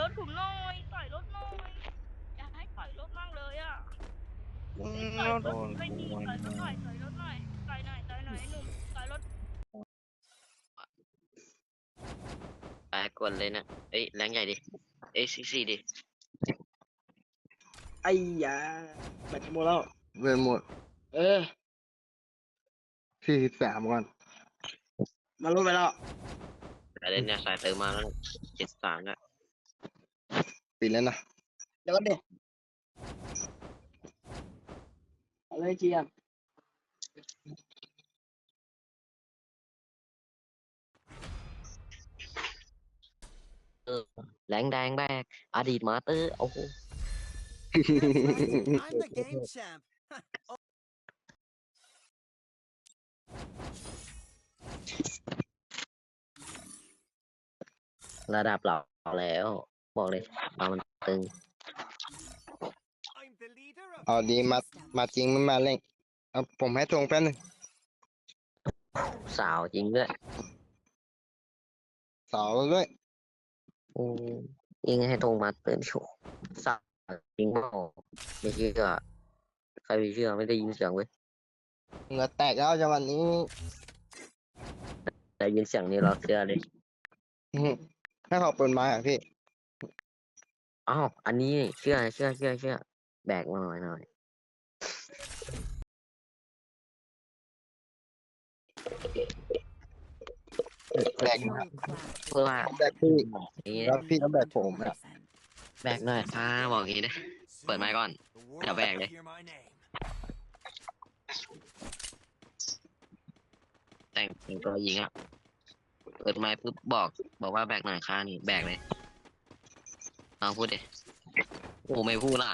รถผมหน่อยต่อยรถหน่อยอยากให้ต่อยรถมากเลยอะอืมต่อยรโดถนไม่ดีกวนต่อยรถหน่อยต่อยรถหน่อยต่อยหน่อยต่อยหน่อยไอ้หนุ่มต่อยรถไปกวนเลยนะเอ้ยแรงใหญ่ดิเอ้ยซีซีดิไอ้ยาแบตหมดแล้ว เวรหมด เออสี่สิบสามก่อน มาลุ้นไปแล้วแต่เล่นเนี่ยสายเติมมาแล้วเจ็ดสามแล้ว ปิดแล้วนะเดี๋ยวกันดิเอาเลยเจียมแรงแดงแบกอดีตมาสเตอร์โอ้โห I'm the game champ. ระดับเราแล้ว บอกเลยมามันตึง I'm the leader of เอาดีมา มาจริงไม่มาเล่นเอาผมให้ทวงแป๊บนึงสาวจริงด้วยเสาวด้วยอืมยิงให้ตรงมาเตือนโชว์สาวจริงเปล่าไม่เชื่อใครไม่เชื่อไม่ได้ยินเสียงเว้ยเหงื่อแตกแล้วจังหวันนี้ได้ยินเสียงนี้เราเชื่อเลย อื้อหือให้เขาเปิดไม้อะพี่ อ้าวอันนี้เชื่อเชื่อเชื่อเชื่อแบกมาหน่อยหน่อยแบก Fury นะ clash. เพื่อว่าแบกพี่อย่างนี้แล้วพี่ก็แบกผมอะแบกหน่อยค่ะบอกอย่างนี้นะเปิดไมค์ก่อน the Chào world bạn will đi. hear my name. แต่งแต่งตัวยิงอะ เปิดไมค์ปุ๊บบอก บอกว่าแบกหน่อยค่ะนี่แบกเลย ลองพูดดิโอ้ไม่พูดละ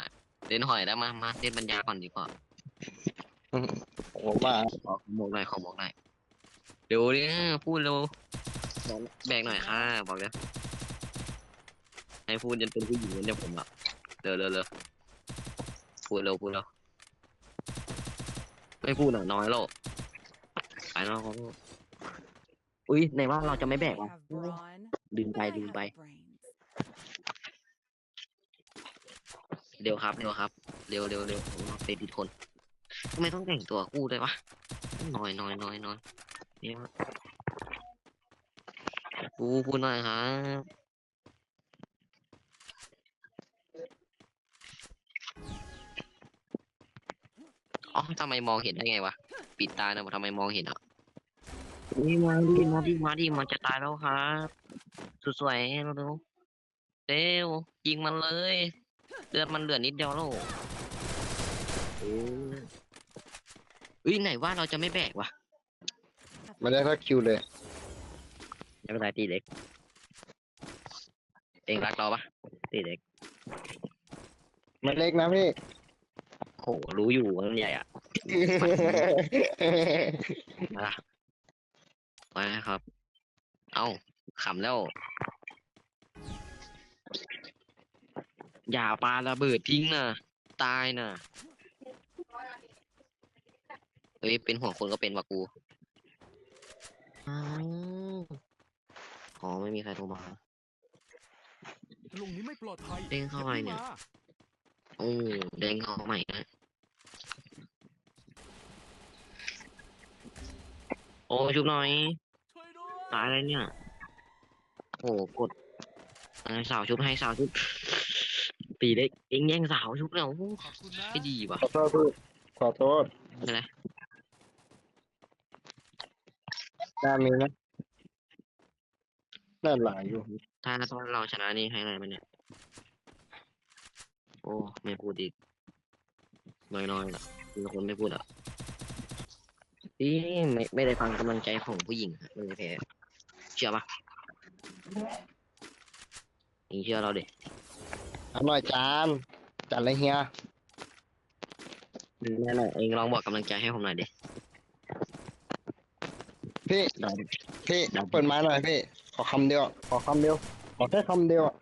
เล่นหอยแล้วมามาเล่นปัญญาก่อนดีกว่าผมว่าขอหมกหน่อยขอหมกหน่อยเดี๋ยวดิพูดเร็วบอกแบกหน่อยค่ะบอกเลยให้พูดจนเป็นผู้หญิงเหมือนเดิมผมอะเร็วเร็วเร็วพูดเร็วพูดเร็วไม่พูดหน่อยน้อยแล้วไปแล้วขอโทษอุ้ยในว่าเราจะไม่แบก They ว่ะ have brawn, ลืมไป I ลืม have ไป brains. เร็วครับเร็วครับ เร็วเร็วเร็วผมเอาไปผิดคนทำไมต้องแต่งตัวคู่ด้วยวะน้อยน้อยน้อยน้อยเนี่ยกูพูดหน่อยครับอ๋อทำไมมองเห็นได้ไงวะ ปิดตานะทำไมมองเห็นอะนี่มาดิมาดิมาดิมันจะตายแล้วครับสุดสวยเร็วเร็วเร็วยิงมันเลยเลือดมันเหลือนิดเดียวแล้วโอ้ยเอ้ยไหนว่าเราจะไม่แบกวะไม่ได้ทักคิวเลยไม่เป็นไรตีเล็ก เองรักเราปะตีเล็กไม่เล็กนะพี่โหรู้อยู่ว่ามันใหญ่อะมาละไปนะครับ เอ้าขำแล้ว อย่าปาระเบิดทิ้งนะตายนะเฮ้ยเป็นห่วงคนก็เป็นวะกูอ้าวอ๋อไม่มีใครโทรมาลุงนี้ไม่ปลอดภัยเด้งเข้าไปเนี่ยอย่พิ่งมาโอ้แดงเขาใหม่นะโอ้ชุบหน่อยช่วยด้วย ตายเลยเนี่ยโอ้กดอะไรสาวชุบให้สาวชุบ ตีเล็กเอ็งแย่งสาวชุบแล้วโอ้ขอบคุณนะไม่ดีว่ะขอโทษพี่ขอโทษไม่เป็นไรน่ามีไหมน่าหลายอยู่ถ้าถ้าเราชนะนี่ให้อะไรมันเนี่ย โอ้ไม่พูดอีกน้อยๆละมีคนไม่พูดอะนี่ไม่ไม่ได้ฟังกำลังใจของผู้หญิงอะเลยแพ้เชื่อปะเองเชื่อเราเด็ เอาหน่อยจานจานอะไรเฮียแน่นอนเองลองบอกกำลังใจให้ผมหน่อยดิพี่ได้ดิพี่เปิดไม้หน่อยพี่ขอคำเดียวขอคำเดียวขอแค่คำเดียวอะ